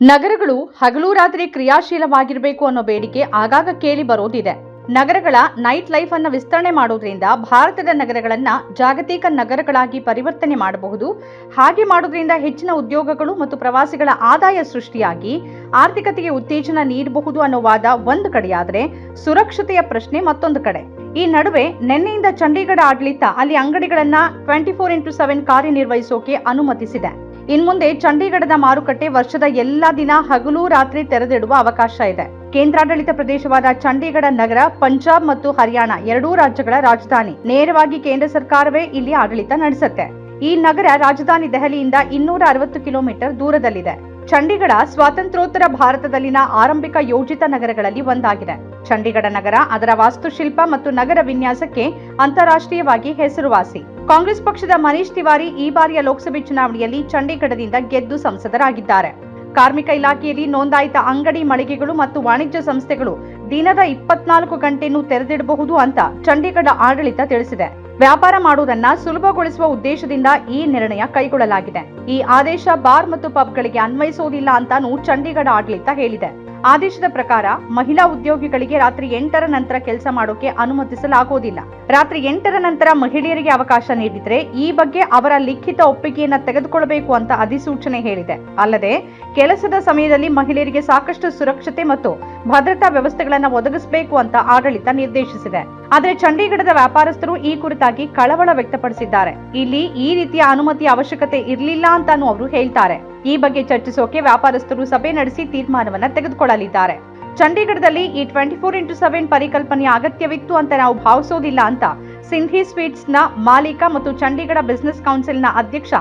ನಗರಗಳು ಹಗಲು ರಾತ್ರಿ ಕ್ರಿಯಾಶೀಲವಾಗಿರಬೇಕು ಅನ್ನೋ ಬೇಡಿಕೆ ಆಗಾಗ ಕೇಳಿ ಬರೋದಿದೆ. ನಗರಗಳ ನೈಟ್ ಲೈಫ್ ಅನ್ನ ವಿಸ್ತರಣೆ ಮಾಡೋದ್ರಿಂದ ಭಾರತದ ನಗರಗಳನ್ನ ಜಾಗತಿಕ ನಗರಗಳಾಗಿ ಪರಿವರ್ತನೆ ಮಾಡಬಹುದು. ಹಾಗೆ ಮಾಡೋದ್ರಿಂದ ಹೆಚ್ಚಿನ ಉದ್ಯೋಗಗಳು ಮತ್ತು ಪ್ರವಾಸಿಗಳ ಆದಾಯ ಸೃಷ್ಟಿಯಾಗಿ ಆರ್ಥಿಕತೆಗೆ ಉತ್ತೇಜನ ನೀಡಬಹುದು ಅನ್ನೋ ವಾದ ಒಂದು ಕಡೆಯಾದರೆ ಸುರಕ್ಷತೆಯ ಪ್ರಶ್ನೆ ಮತ್ತೊಂದು ಕಡೆ. ಈ ನಡುವೆ ನಿನ್ನೆಯಿಂದ ಚಂಡೀಗಢ ಆಡಳಿತ ಅಲ್ಲಿ ಅಂಗಡಿಗಳನ್ನ ಟ್ವೆಂಟಿ ಫೋರ್ ಇಂಟು ಸೆವೆನ್ ಕಾರ್ಯನಿರ್ವಹಿಸೋಕೆ ಅನುಮತಿಸಿದೆ. ಇನ್ಮುಂದೆ ಚಂಡೀಗಢದ ಮಾರುಕಟ್ಟೆ ವರ್ಷದ ಎಲ್ಲಾ ದಿನ ಹಗಲು ರಾತ್ರಿ ತೆರೆದಿಡುವ ಅವಕಾಶ ಇದೆ. ಕೇಂದ್ರಾಡಳಿತ ಪ್ರದೇಶವಾದ ಚಂಡೀಗಢ ನಗರ, ಪಂಜಾಬ್ ಮತ್ತು ಹರಿಯಾಣ ಎರಡೂ ರಾಜ್ಯಗಳ ರಾಜಧಾನಿ. ನೇರವಾಗಿ ಕೇಂದ್ರ ಸರ್ಕಾರವೇ ಇಲ್ಲಿ ಆಡಳಿತ ನಡೆಸುತ್ತೆ. ಈ ನಗರ ರಾಜಧಾನಿ ದೆಹಲಿಯಿಂದ ಇನ್ನೂರ ಅರವತ್ತು ಕಿಲೋಮೀಟರ್ ದೂರದಲ್ಲಿದೆ. ಚಂಡೀಗಢ ಸ್ವಾತಂತ್ರ್ಯೋತ್ತರ ಭಾರತದಲ್ಲಿನ ಆರಂಭಿಕ ಯೋಜಿತ ನಗರಗಳಲ್ಲಿ ಒಂದಾಗಿದೆ. ಚಂಡೀಗಢ ನಗರ, ಅದರ ವಾಸ್ತುಶಿಲ್ಪ ಮತ್ತು ನಗರ ವಿನ್ಯಾಸಕ್ಕೆ ಅಂತಾರಾಷ್ಟ್ರೀಯವಾಗಿ ಹೆಸರುವಾಸಿ. ಕಾಂಗ್ರೆಸ್ ಪಕ್ಷದ ಮನೀಶ್ ತಿವಾರಿ ಈ ಬಾರಿಯ ಲೋಕಸಭೆ ಚುನಾವಣೆಯಲ್ಲಿ ಚಂಡೀಗಢದಿಂದ ಗೆದ್ದು ಸಂಸದರಾಗಿದ್ದಾರೆ. ಕಾರ್ಮಿಕ ಇಲಾಖೆಯಲ್ಲಿ ನೋಂದಾಯಿತ ಅಂಗಡಿ ಮಳಿಗೆಗಳು ಮತ್ತು ವಾಣಿಜ್ಯ ಸಂಸ್ಥೆಗಳು ದಿನದ ಇಪ್ಪತ್ನಾಲ್ಕು ಗಂಟೆಯನ್ನು ತೆರೆದಿಡಬಹುದು ಅಂತ ಚಂಡೀಗಢ ಆಡಳಿತ ತಿಳಿಸಿದೆ. ವ್ಯಾಪಾರ ಮಾಡುವುದನ್ನ ಸುಲಭಗೊಳಿಸುವ ಉದ್ದೇಶದಿಂದ ಈ ನಿರ್ಣಯ ಕೈಗೊಳ್ಳಲಾಗಿದೆ. ಈ ಆದೇಶ ಬಾರ್ ಮತ್ತು ಪಬ್ಗಳಿಗೆ ಅನ್ವಯಿಸುವುದಿಲ್ಲ ಅಂತಾನೂ ಚಂಡೀಗಢ ಆಡಳಿತ ಹೇಳಿದೆ. ಆದೇಶದ ಪ್ರಕಾರ ಮಹಿಳಾ ಉದ್ಯೋಗಿಗಳಿಗೆ ರಾತ್ರಿ ಎಂಟರ ನಂತರ ಕೆಲಸ ಮಾಡೋಕೆ ಅನುಮತಿಸಲಾಗುವುದಿಲ್ಲ. ರಾತ್ರಿ ಎಂಟರ ನಂತರ ಮಹಿಳೆಯರಿಗೆ ಅವಕಾಶ ನೀಡಿದ್ರೆ ಈ ಬಗ್ಗೆ ಅವರ ಲಿಖಿತ ಒಪ್ಪಿಗೆಯನ್ನ ತೆಗೆದುಕೊಳ್ಳಬೇಕು ಅಂತ ಅಧಿಸೂಚನೆ ಹೇಳಿದೆ. ಅಲ್ಲದೆ, ಕೆಲಸದ ಸಮಯದಲ್ಲಿ ಮಹಿಳೆಯರಿಗೆ ಸಾಕಷ್ಟು ಸುರಕ್ಷತೆ ಮತ್ತು ಭದ್ರತಾ ವ್ಯವಸ್ಥೆಗಳನ್ನು ಒದಗಿಸಬೇಕು ಅಂತ ಆಡಳಿತ ನಿರ್ದೇಶಿಸಿದೆ. ಆದರೆ ಚಂಡೀಗಢದ ವ್ಯಾಪಾರಸ್ಥರು ಈ ಕುರಿತಾಗಿ ಕಳವಳ ವ್ಯಕ್ತಪಡಿಸಿದ್ದಾರೆ. ಇಲ್ಲಿ ಈ ರೀತಿಯ ಅನುಮತಿ ಅವಶ್ಯಕತೆ ಇರಲಿಲ್ಲ ಅಂತಾನು ಅವರು ಹೇಳ್ತಾರೆ. ಈ ಬಗ್ಗೆ ಚರ್ಚಿಸೋಕೆ ವ್ಯಾಪಾರಸ್ಥರು ಸಭೆ ನಡೆಸಿ ತೀರ್ಮಾನವನ್ನ ತೆಗೆದುಕೊಳ್ಳಲಿದ್ದಾರೆ. ಚಂಡೀಗಢದಲ್ಲಿ ಈ ಟ್ವೆಂಟಿ ಫೋರ್ ಇಂಟು ಸೆವೆನ್ ಪರಿಕಲ್ಪನೆಯ ಅಗತ್ಯವಿತ್ತು ಅಂತ ನಾವು ಭಾವಿಸೋದಿಲ್ಲ ಅಂತ ಸಿಂಧಿ ಸ್ವೀಟ್ಸ್ನ ಮಾಲೀಕ ಮತ್ತು ಚಂಡೀಗಢ ಬಿಸಿನೆಸ್ ಕೌನ್ಸಿಲ್ನ ಅಧ್ಯಕ್ಷ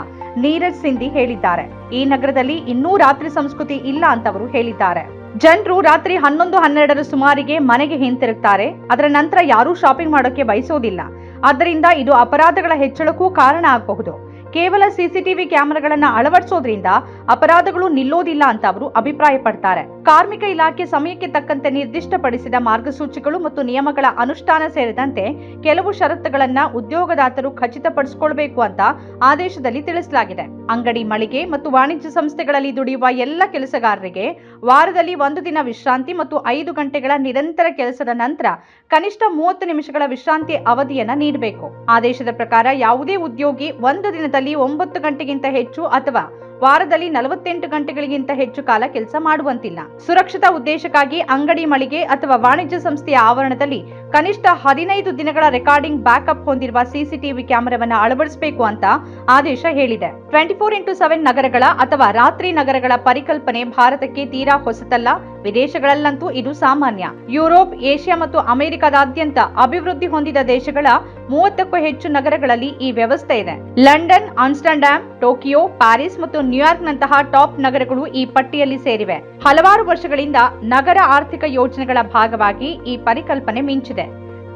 ನೀರಜ್ ಸಿಂಧಿ ಹೇಳಿದ್ದಾರೆ. ಈ ನಗರದಲ್ಲಿ ಇನ್ನೂ ರಾತ್ರಿ ಸಂಸ್ಕೃತಿ ಇಲ್ಲ ಅಂತ ಅವರು ಹೇಳಿದ್ದಾರೆ. ಜನರು ರಾತ್ರಿ ಹನ್ನೊಂದು ಹನ್ನೆರಡರ ಸುಮಾರಿಗೆ ಮನೆಗೆ ಹಿಂತಿರುಗ್ತಾರೆ. ಅದರ ನಂತರ ಯಾರೂ ಶಾಪಿಂಗ್ ಮಾಡೋಕೆ ಬಯಸೋದಿಲ್ಲ. ಆದ್ದರಿಂದ ಇದು ಅಪರಾಧಗಳ ಹೆಚ್ಚಳಕ್ಕೂ ಕಾರಣ ಆಗಬಹುದು. ಕೇವಲ ಸಿಸಿಟಿವಿ ಕ್ಯಾಮೆರಾಗಳನ್ನ ಅಳವಡಿಸೋದ್ರಿಂದ ಅಪರಾಧಗಳು ನಿಲ್ಲೋದಿಲ್ಲ ಅಂತ ಅವರು ಅಭಿಪ್ರಾಯಪಡ್ತಾರೆ. ಕಾರ್ಮಿಕ ಇಲಾಖೆ ಸಮಯಕ್ಕೆ ತಕ್ಕಂತೆ ನಿರ್ದಿಷ್ಟಪಡಿಸಿದ ಮಾರ್ಗಸೂಚಿಗಳು ಮತ್ತು ನಿಯಮಗಳ ಅನುಷ್ಠಾನ ಸೇರಿದಂತೆ ಕೆಲವು ಷರತ್ತುಗಳನ್ನ ಉದ್ಯೋಗದಾತರು ಖಚಿತಪಡಿಸಿಕೊಳ್ಬೇಕು ಅಂತ ಆದೇಶದಲ್ಲಿ ತಿಳಿಸಲಾಗಿದೆ. ಅಂಗಡಿ ಮಳಿಗೆ ಮತ್ತು ವಾಣಿಜ್ಯ ಸಂಸ್ಥೆಗಳಲ್ಲಿ ದುಡಿಯುವ ಎಲ್ಲ ಕೆಲಸಗಾರರಿಗೆ ವಾರದಲ್ಲಿ ಒಂದು ದಿನ ವಿಶ್ರಾಂತಿ ಮತ್ತು ಐದು ಗಂಟೆಗಳ ನಿರಂತರ ಕೆಲಸದ ನಂತರ ಕನಿಷ್ಠ ಮೂವತ್ತು ನಿಮಿಷಗಳ ವಿಶ್ರಾಂತಿ ಅವಧಿಯನ್ನ ನೀಡಬೇಕು. ಆದೇಶದ ಪ್ರಕಾರ ಯಾವುದೇ ಉದ್ಯೋಗಿ ಒಂದು ದಿನದಲ್ಲಿ ಒಂಬತ್ತು ಗಂಟೆಗಿಂತ ಹೆಚ್ಚು ಅಥವಾ ವಾರದಲ್ಲಿ ನಲವತ್ತೆಂಟು ಗಂಟೆಗಳಿಗಿಂತ ಹೆಚ್ಚು ಕಾಲ ಕೆಲಸ ಮಾಡುವಂತಿಲ್ಲ. ಸುರಕ್ಷತಾ ಉದ್ದೇಶಕ್ಕಾಗಿ ಅಂಗಡಿ ಮಳಿಗೆ ಅಥವಾ ವಾಣಿಜ್ಯ ಸಂಸ್ಥೆಯ ಆವರಣದಲ್ಲಿ ಕನಿಷ್ಠ ಹದಿನೈದು ದಿನಗಳ ರೆಕಾರ್ಡಿಂಗ್ ಬ್ಯಾಕಪ್ ಹೊಂದಿರುವ ಸಿಸಿಟಿವಿ ಕ್ಯಾಮೆರಾವನ್ನು ಅಳವಡಿಸಬೇಕು ಅಂತ ಆದೇಶ ಹೇಳಿದೆ. ಟ್ವೆಂಟಿ ಫೋರ್ ಇಂಟು ಸೆವೆನ್ ನಗರಗಳ ಅಥವಾ ರಾತ್ರಿ ನಗರಗಳ ಪರಿಕಲ್ಪನೆ ಭಾರತಕ್ಕೆ ತೀರಾ ಹೊಸತಲ್ಲ. ವಿದೇಶಗಳಲ್ಲಂತೂ ಇದು ಸಾಮಾನ್ಯ. ಯುರೋಪ್, ಏಷ್ಯಾ ಮತ್ತು ಅಮೆರಿಕದಾದ್ಯಂತ ಅಭಿವೃದ್ಧಿ ಹೊಂದಿದ ದೇಶಗಳ ಮೂವತ್ತಕ್ಕೂ ಹೆಚ್ಚು ನಗರಗಳಲ್ಲಿ ಈ ವ್ಯವಸ್ಥೆ ಇದೆ. ಲಂಡನ್ ಆಮ್ಸ್ಟರ್ಡ್ಯಾಮ್ ಟೋಕಿಯೋ, ಪ್ಯಾರಿಸ್ ಮತ್ತು ನ್ಯೂಯಾರ್ಕ್ನಂತಹ ಟಾಪ್ ನಗರಗಳು ಈ ಪಟ್ಟಿಯಲ್ಲಿ ಸೇರಿವೆ. ಹಲವಾರು ವರ್ಷಗಳಿಂದ ನಗರ ಆರ್ಥಿಕ ಯೋಜನೆಗಳ ಭಾಗವಾಗಿ ಈ ಪರಿಕಲ್ಪನೆ ಮಿಂಚಿದೆ.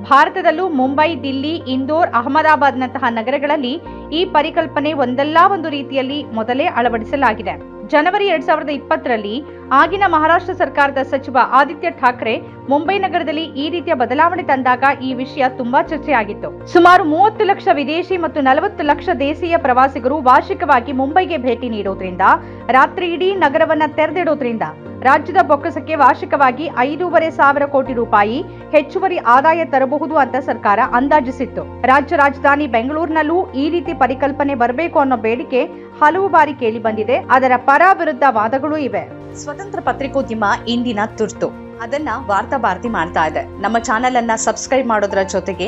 ಭಾರತದಲ್ಲೂ ಮುಂಬೈ, ದಿಲ್ಲಿ, ಇಂದೋರ್, ಅಹಮದಾಬಾದ್ನಂತಹ ನಗರಗಳಲ್ಲಿ ಈ ಪರಿಕಲ್ಪನೆ ಒಂದಲ್ಲ ಒಂದು ರೀತಿಯಲ್ಲಿ ಮೊದಲೇ ಅಳವಡಿಸಲಾಗಿದೆ. ಜನವರಿ ಎರಡ್ ಸಾವಿರದ ಇಪ್ಪತ್ತರಲ್ಲಿ ಆಗಿನ ಮಹಾರಾಷ್ಟ್ರ ಸರ್ಕಾರದ ಸಚಿವ ಆದಿತ್ಯ ಠಾಕ್ರೆ ಮುಂಬೈ ನಗರದಲ್ಲಿ ಈ ರೀತಿಯ ಬದಲಾವಣೆ ತಂದಾಗ ಈ ವಿಷಯ ತುಂಬಾ ಚರ್ಚೆಯಾಗಿತ್ತು. ಸುಮಾರು ಮೂವತ್ತು ಲಕ್ಷ ವಿದೇಶಿ ಮತ್ತು ನಲವತ್ತು ಲಕ್ಷ ದೇಶೀಯ ಪ್ರವಾಸಿಗರು ವಾರ್ಷಿಕವಾಗಿ ಮುಂಬೈಗೆ ಭೇಟಿ ನೀಡೋದ್ರಿಂದ, ರಾತ್ರಿ ಇಡೀ ನಗರವನ್ನ ತೆರೆದಿಡೋದ್ರಿಂದ ರಾಜ್ಯದ ಬೊಕ್ಕಸಕ್ಕೆ ವಾರ್ಷಿಕವಾಗಿ ಐದೂವರೆ ಸಾವಿರ ಕೋಟಿ ರೂಪಾಯಿ ಹೆಚ್ಚುವರಿ ಆದಾಯ ತರಬಹುದು ಅಂತ ಸರ್ಕಾರ ಅಂದಾಜಿಸಿತ್ತು. ರಾಜ್ಯ ರಾಜಧಾನಿ ಬೆಂಗಳೂರಿನಲ್ಲೂ ಈ ರೀತಿ ಪರಿಕಲ್ಪನೆ ಬರಬೇಕು ಅನ್ನೋ ಬೇಡಿಕೆ ಹಲವು ಬಾರಿ ಕೇಳಿ ಬಂದಿದೆ. ಅದರ ಪರ ವಿರುದ್ಧ ವಾದಗಳು ಇವೆ. ಸ್ವತಂತ್ರ ಪತ್ರಿಕೋದ್ಯಮ ಇಂದಿನ ತುರ್ತು. ಅದನ್ನ ವಾರ್ತಾ ಭಾರತಿ ಮಾಡ್ತಾ ಇದೆ. ನಮ್ಮ ಚಾನೆಲ್ ಅನ್ನ ಸಬ್ಸ್ಕ್ರೈಬ್ ಮಾಡೋದ್ರ ಜೊತೆಗೆ